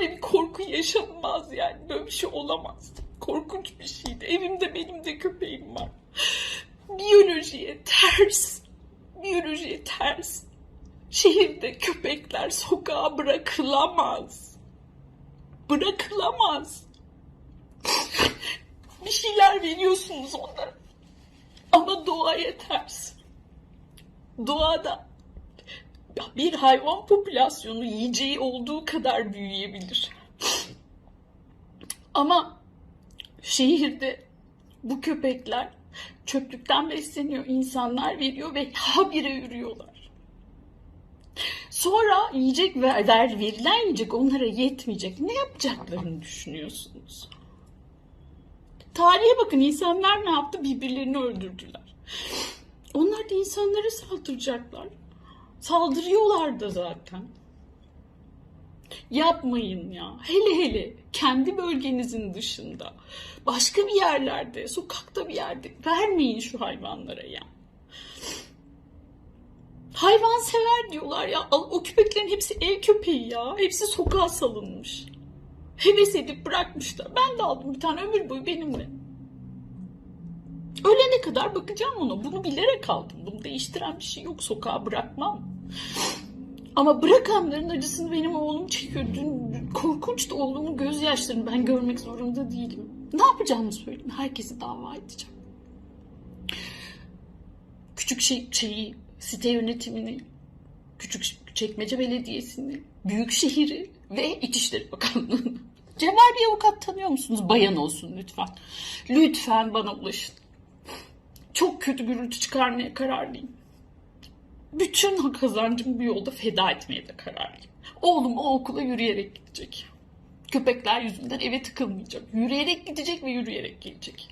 böyle bir korku yaşanmaz yani. Böyle bir şey olamaz. Korkunç bir şeydi. Evimde benim de köpeğim var. Biyolojiye ters. Biyolojiye ters. Şehirde köpekler sokağa bırakılamaz. Bırakılamaz. bir şeyler veriyorsunuz onlara. Ama doğaya ters. Doğada bir hayvan popülasyonu yiyeceği olduğu kadar büyüyebilir. Ama şehirde bu köpekler çöplükten besleniyor, insanlar veriyor ve habire yürüyorlar. Sonra yiyecek ver, ver- verilen yiyecek onlara yetmeyecek. Ne yapacaklarını düşünüyorsunuz? Tarihe bakın insanlar ne yaptı? Birbirlerini öldürdüler. Onlar da insanlara saldıracaklar. Saldırıyorlar da zaten. Yapmayın ya. Hele hele kendi bölgenizin dışında. Başka bir yerlerde, sokakta bir yerde vermeyin şu hayvanlara ya. Hayvan sever diyorlar ya. O köpeklerin hepsi ev köpeği ya. Hepsi sokağa salınmış. Heves edip bırakmışlar. Ben de aldım bir tane ömür boyu benimle. Ölene kadar bakacağım ona. Bunu bilerek aldım. Bunu değiştiren bir şey yok. Sokağa bırakmam. Ama bırakanların acısını benim oğlum çekiyor. Dün korkunçtu oğlumun gözyaşlarını ben görmek zorunda değilim. Ne yapacağımı söyleyeyim. Herkesi dava edeceğim. Küçük şey, şeyi, site yönetimini, küçük çekmece belediyesini, büyük şehri ve İçişleri Bakanlığı'nı. Cevher bir avukat tanıyor musunuz? Bayan olsun lütfen. Lütfen bana ulaşın. Çok kötü gürültü çıkarmaya kararlıyım. Bütün kazancımı bu yolda feda etmeye de kararlıyım. Oğlum o okula yürüyerek gidecek. Köpekler yüzünden eve tıkılmayacak. Yürüyerek gidecek ve yürüyerek gelecek.